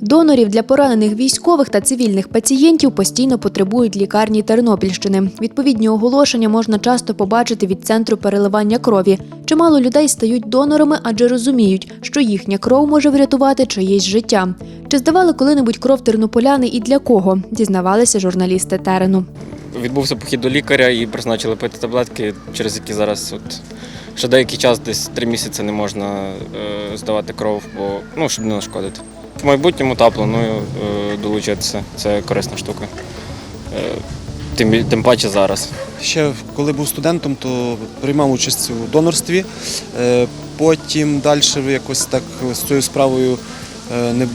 Донорів для поранених військових та цивільних пацієнтів постійно потребують лікарні Тернопільщини. Відповідні оголошення можна часто побачити від центру переливання крові. Чимало людей стають донорами, адже розуміють, що їхня кров може врятувати чиєсь життя. Чи здавали коли-небудь кров тернополяни і для кого? Дізнавалися журналісти терену. Відбувся похід до лікаря і призначили пити таблетки, через які зараз от ще деякий час, десь три місяці не можна е, здавати кров, бо ну, щоб не нашкодити. В майбутньому та планую е, долучитися. Це корисна штука. Е, тим, тим паче зараз. Ще коли був студентом, то приймав участь у донорстві. Е, Потім далі якось так з цією справою не,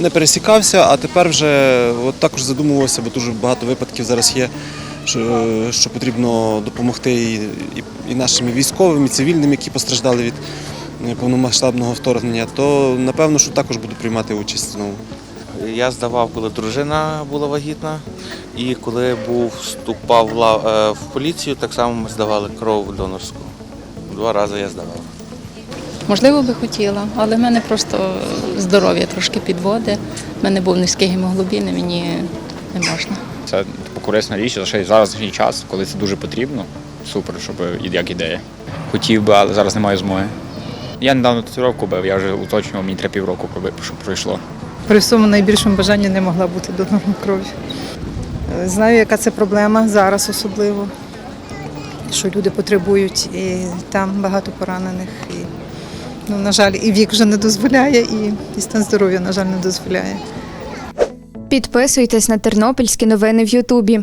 не пересікався, а тепер вже от також задумувався, бо дуже багато випадків зараз є, що, що потрібно допомогти і, і, нашим військовим, і цивільним, які постраждали від повномасштабного вторгнення, то напевно, що також буду приймати участь знову. Я здавав, коли дружина була вагітна, і коли був вступав в е, поліцію, так само ми здавали кров донорську. Два рази я здавав. Можливо, би хотіла, але в мене просто здоров'я трошки підводить. У мене був низький гемоглобін, і мені не можна. Це типу, корисна річ, за що і зараз час, коли це дуже потрібно. Супер, щоб як ідея. Хотів би, але зараз немає змоги. Я недавно татуїровку бив, я вже уточнював, мені треба півроку, щоб пройшло. При всьому найбільшому бажанні не могла бути донором крові. Знаю, яка це проблема зараз особливо, що люди потребують, і там багато поранених. І, ну, на жаль, і вік вже не дозволяє, і, і стан здоров'я, на жаль, не дозволяє. Підписуйтесь на тернопільські новини в Ютубі.